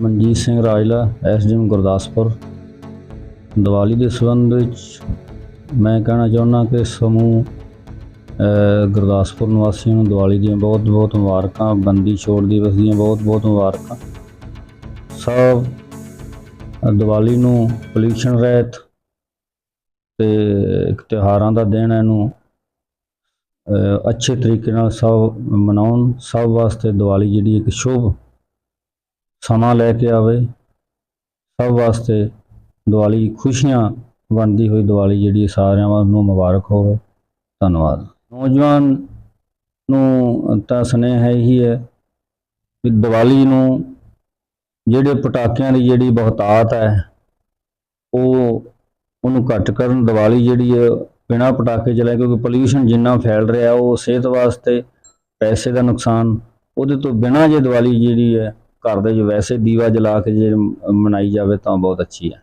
Manjeet Singh Rajla, SDM Gurdaspur. Diwali ਦੇ ਸੰਬੰਧ ਵਿੱਚ ਮੈਂ ਕਹਿਣਾ ਚਾਹੁੰਦਾ ਕਿ ਸਮੂਹ ਗੁਰਦਾਸਪੁਰ ਨਿਵਾਸੀਆਂ ਨੂੰ ਦੀਵਾਲੀ ਦੀਆਂ ਬਹੁਤ-ਬਹੁਤ ਮੁਬਾਰਕਾਂ, ਬੰਦੀ ਛੋੜ ਦਿਵਸ ਦੀਆਂ ਬਹੁਤ-ਬਹੁਤ ਮੁਬਾਰਕਾਂ। ਸਭ, ਦੀਵਾਲੀ ਨੂੰ ਪੋਲਿਊਸ਼ਨ ਰਹਿਤ ਤੇ ਇੱਕ ਤਿਉਹਾਰਾਂ ਦਾ ਦਿਨ ਹੈ ਇਹਨੂੰ ਅੱਛੇ ਤਰੀਕੇ ਨਾਲ ਸਭ ਮਨਾਉਣ, ਸਭ ਵਾਸਤੇ ਦੀਵਾਲੀ ਜਿਹੜੀ ਇੱਕ ਸ਼ੁਭ ਸਮਾਂ ਲੈ ਕੇ ਆਵੇ। ਸਭ ਵਾਸਤੇ ਦੀਵਾਲੀ ਖੁਸ਼ੀਆਂ ਬਣਦੀ ਹੋਈ ਦੀਵਾਲੀ ਜਿਹੜੀ ਸਾਰਿਆਂ ਨੂੰ ਮੁਬਾਰਕ ਹੋਵੇ। ਧੰਨਵਾਦ। ਨੌਜਵਾਨ ਨੂੰ ਤਾਂ ਸੁਨੇਹਾ ਇਹੀ ਹੈ ਕਿ ਦੀਵਾਲੀ ਨੂੰ ਜਿਹੜੇ ਪਟਾਕਿਆਂ ਦੀ ਜਿਹੜੀ ਬਹੁਤਾਤ ਹੈ, ਉਹ ਉਹਨੂੰ ਘੱਟ ਕਰਨ। ਦੀਵਾਲੀ ਜਿਹੜੀ ਹੈ ਬਿਨਾਂ ਪਟਾਕੇ ਚਲਾਏ, ਕਿਉਂਕਿ ਪੋਲਿਊਸ਼ਨ ਜਿੰਨਾ ਫੈਲ ਰਿਹਾ, ਉਹ ਸਿਹਤ ਵਾਸਤੇ ਪੈਸੇ ਦਾ ਨੁਕਸਾਨ। ਉਹਦੇ ਤੋਂ ਬਿਨਾਂ ਜੇ ਦੀਵਾਲੀ ਜਿਹੜੀ ਹੈ ਘਰ ਦੇ ਜੋ ਵੈਸੇ ਦੀਵਾ ਜਲਾ ਕੇ ਜੇ ਮਨਾਈ ਜਾਵੇ ਤਾਂ ਬਹੁਤ ਅੱਛੀ ਹੈ